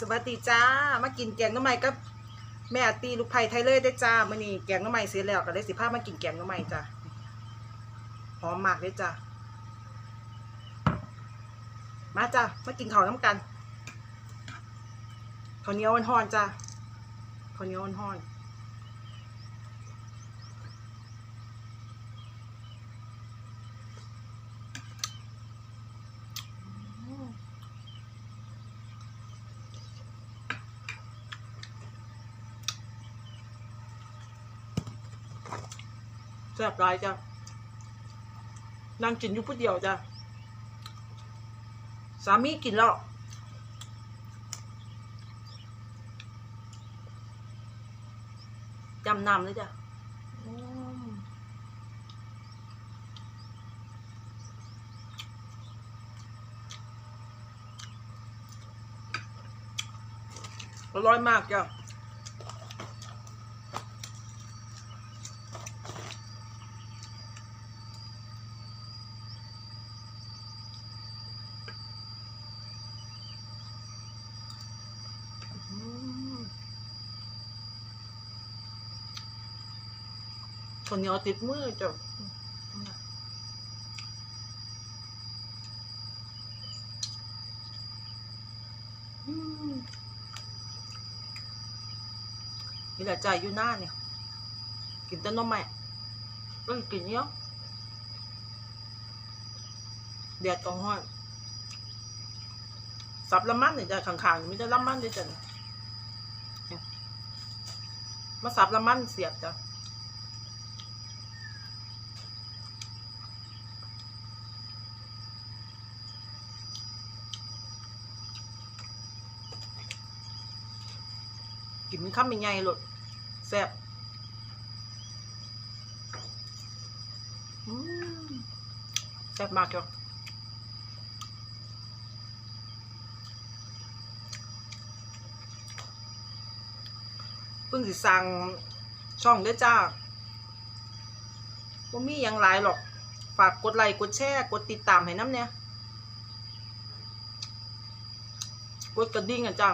สวัสดีจ้า มากินแกงน้ำใหม่กับแม่อตีลูกไผ่ไทยเลยได้จ้ามื่อนี้แกงน้ำใหม่เสร็จแล้วก็เลยสิพามากินแกงน้ำใหม่จ้าหอมมากเลยจ้ามาจ้ามากินข้าวน้ำกันข้าวเหนียวห่อนๆจ้าข้าวเหนียวห่อนๆ แซ่บหลายจ้ะนั่งกินอยู่ผู้เดียวจ้ะสามีกินแล้วจำนำเลยจ้ะอืมอร่อยมากจ้ะ อืม ข้าวเหนียวติดมือจ้ะมนี่แหละใจอยู่หน้าเนี่ย กินแต่นมใหม่ก็กินเยอะแดดก็ห้อนสับละมันเนี่ยจะขางๆไมแต่ได้ละมันด้วยจ้ะมาสับละมันเสียบจ้ะ กินข้ามยังไงหลดแซ่บแซ่บมากจ้ะเพิ่งสิสั่งช่องด้อจ้าบ่มีหยังหลายหรอก ฝากกดไลค์กดแชร์กดติดตามให้น้ำเนี่ยกดกระดิ่งอะจ้า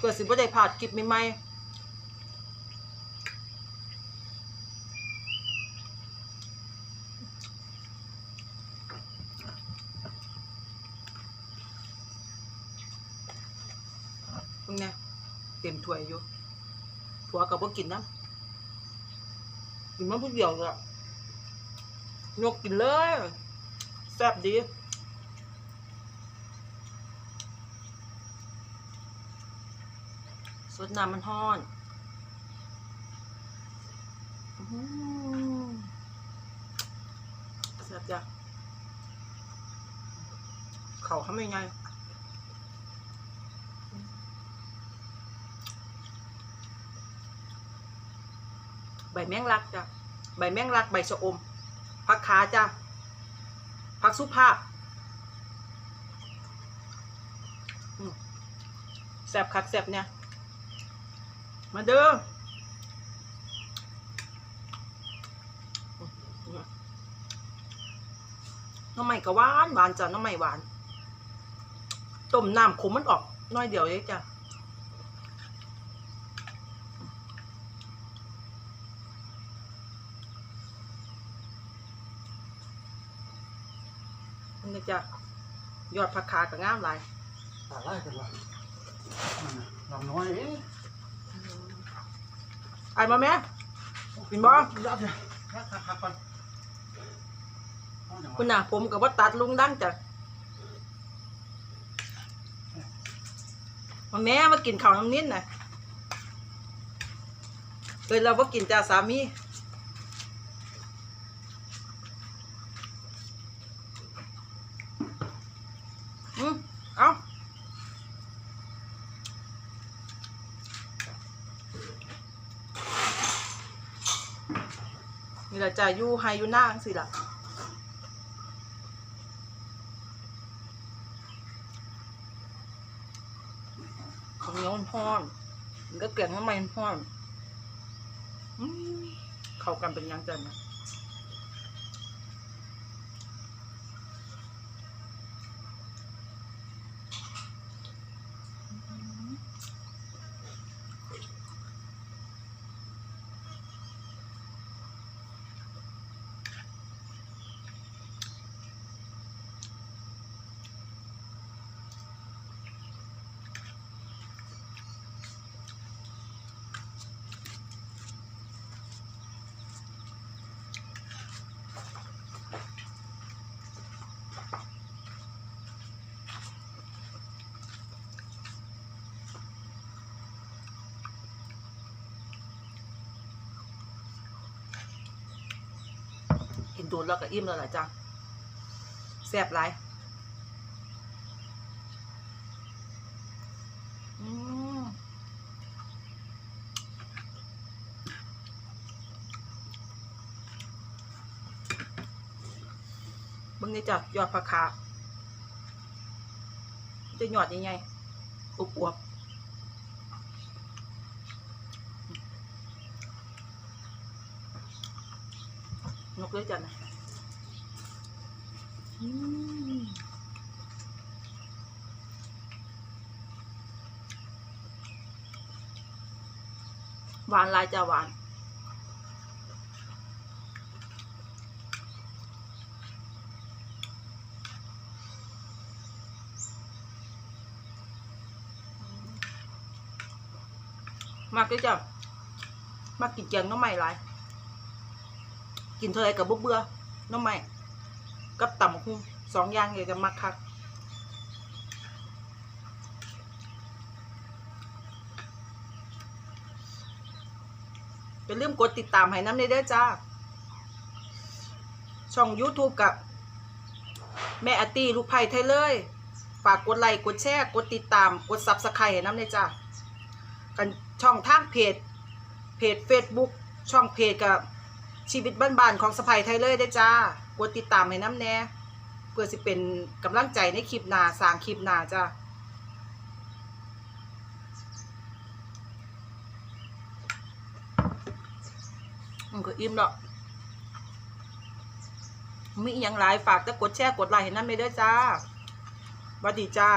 เพื่อสิบ่ได้พลาดคลิปใหม่ๆเพิ่งเนี่ยเต็มถ้วยอยู่ผัวกับบ่กินนะกินมาผู้เดียวเลยยกกินเลย แซ่บดี ดน้ำมันห้อนอื้อหือแซ่บจ้ะเขาทำยังไงใบแมงลักจ้ะ ใบแมงลัก ใบชะอมผักขาจ้ะผักสุภาพอืมแสบคักแสบเนี่ย มาเด้อน้ำใหม่ก็หวานหวานจ้ะน้ำใหม่หวาน ต้มน้ำขมมันออกน้อยเดียวเองจ้ะนี่จะยอดผักขากับงามลายตาไล่กันวะลำน้อยเอ๊ะ ไอ้มาแม่กินบ่ยัดเนี่ยยัดหักๆก่อนเอาอย่างวะคุณน่ะผมกับว่าตัดลุงดังจ้ะมาแม่มากินข้าวน้ำนิ้นน่ะเออเราว่ากินจ้าสามีอืมเอา นี่ละจ้ะอยู่ไฮยู่นางสิละของเนียวมันพอนมันก็เกลี่ยงน้ำมันพร้อมเข้ากันเป็นยังจังนะ โดนๆแล้วก็อิ่มแล้วล่ะจ้ะแซ่บหลายอืมเบิ่งนี่จ้ะยอดผักขาจะหยอดยังไงอวบๆ นกเลยจ้ะนะอืมหวานหลายจ้ะหวานมากเลยจ้ะมากกินแกงหน้ำใหม่หลาย กินเท่าไรกับเบื่อน้ำใหม่กับต่ำคุ้งสองอย่างเลยจะมักคักอย่าลืมกดติดตามให้น้ำในเด้อจ้า ช่อง YouTube กับ แม่อตีลูกไผ่ไทยเลย ฝากกดไลค์กดแชร์กดติดตามกดซับสไครต์ให้น้ำในจ้ากันช่องทางเพจ เพจ Facebook ช่องเพจกับ ชีวิตบ้านๆของสะพายไทยเลยได้จ้ากดติดตามให้น้ำแน่เพื่อสิเป็นกำลังใจในคลิปหนาสร้างคลิปหนาจ้ามันก็อิ่มแล้วมีอย่างไรฝากจะกดแชร์กดไลค์ให้น้ำเลยเด้จ้าสวัสดีจ้า